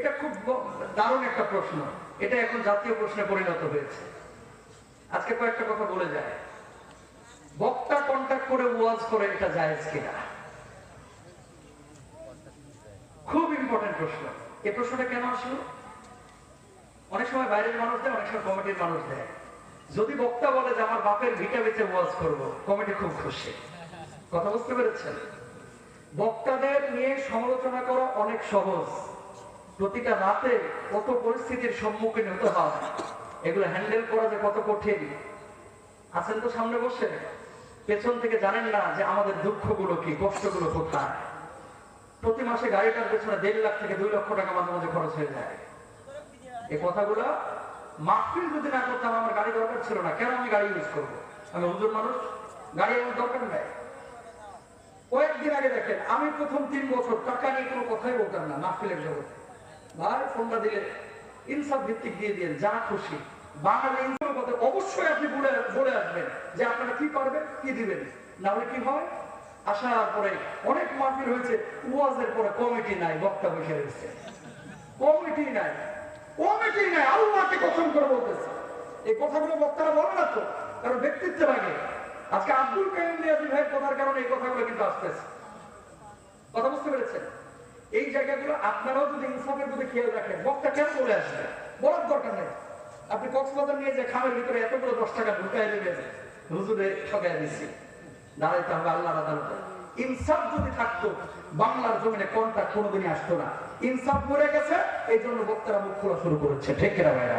এটা খুব দারুণ একটা প্রশ্ন। এটা এখন জাতীয় প্রশ্নে পরিণত হয়েছে। আজকে কয়েকটা কথা বলে যায়। বক্তা কন্ট্যাক্ট করে ওয়াজ করে এটা জায়েজ কিনা? খুব ইম্পর্টেন্ট প্রশ্ন। এই প্রশ্নটা কেন আসলো? অনেক সময় বাইরের মানুষ দেয়, অনেক সময় কমিটির মানুষ দেয়। যদি বক্তা বলে যে আমার বাপের ভিটা বেঁচে ওয়াজ করব, কমিটি খুব খুশি। কথা বুঝতে পেরেছেন? বক্তাদের নিয়ে সমালোচনা করা অনেক সহজ। প্রতিটা রাতে কত পরিস্থিতির সম্মুখীন হতে হয়। এগুলো হ্যান্ডেল করা যে কত কঠিন। আছেন তো সামনে বসে? পেছন থেকে জানেন না যে আমাদের দুঃখগুলো কি, কষ্টগুলো কোথায়? প্রতি মাসে গাড়িটার পেছনে দেড় লাখ থেকে দুই লক্ষ টাকা মাঝে মাঝে খরচ হয়ে যায়। এই কথাগুলো মাহফিল যদি না করতাম আমার গাড়ি দরকার ছিল না। কেন আমি গাড়ি ইউজ করব? আমি হুজুর মানুষ, গাড়ি আমার দরকার নেই। কয়েকদিন আগে দেখেন, আমি প্রথম তিন বছর টাকা নিয়ে কোনো কথাই বলতাম না মাহফিলের জগতে। ভাই ফোনটা দিলে ইনসাফ ভিত্তিক দিয়ে যা খুশি। বাঙালি অবশ্যই আপনি বলে বলে আসবেন যে আপনারা কি পারবেন, কি দিবেন। কি হয়? আসার পরে অনেক মাহফিল হয়েছে, ওয়াজের পরে কমিটি নাই বক্তা বসে রয়েছে কমিটি নাই। কমিটি নাই, আল্লাহকে কসম করে বলতেছে। এই কথাগুলো বক্তারা বলে না তো, কারণ ব্যক্তিত্ব লাগে আজকে আব্দুল কাইম নিয়াজি ভাইয়ের কথার কারণে এই কথাগুলো কিন্তু আসতেছে। এই জায়গাগুলো আপনারাও যদি ইনসাফের প্রতি খেয়াল রাখেন, বক্তা কেন বলে আসবে? বলার দরকার নেই। আপনি কক্সবাজার নিয়ে যে খামের ভিতরে এতগুলো দশ টাকা ঢুকাই দেবেন, হুজুরে ঠকাই দিচ্ছি দাঁড়াইতে হবে আল্লাহ আদালতে। ইনসাফ যদি থাকতো, বাংলার জমিনে কন্ট্যাক্ট কোনোদিনই আসতো না। ইনসাফ মরে গেছে এই জন্য বক্তারা মুখ খোলা শুরু করেছে। ঠিক কিনা ভাইরা?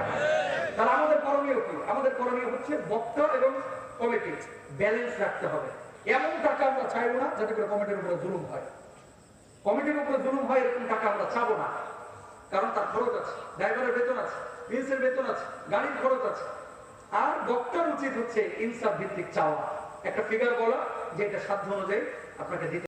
তাহলে আমাদের করণীয় কি? আমাদের করণীয় হচ্ছে বক্তা এবং কমিটি। ব্যালেন্স রাখতে হবে। এমন টাকা আমরা চাইব না, যাতে করে কমিটির উপরে জুলুম হয়। কমিটির উপরে জুলুম হয়, এরকম টাকা আমরা চাবো না। কারণ তার খরচ আছে, ড্রাইভারের বেতন আছে প্রিন্সের বেতন আছে, গাড়ির খরচ আছে। আর ডক্টর উচিত হচ্ছে ইনসাফ ভিত্তিক চাওয়া। একটা ফিগার বলা যে এটা সাধ্য অনুযায়ী আপনাকে দিতে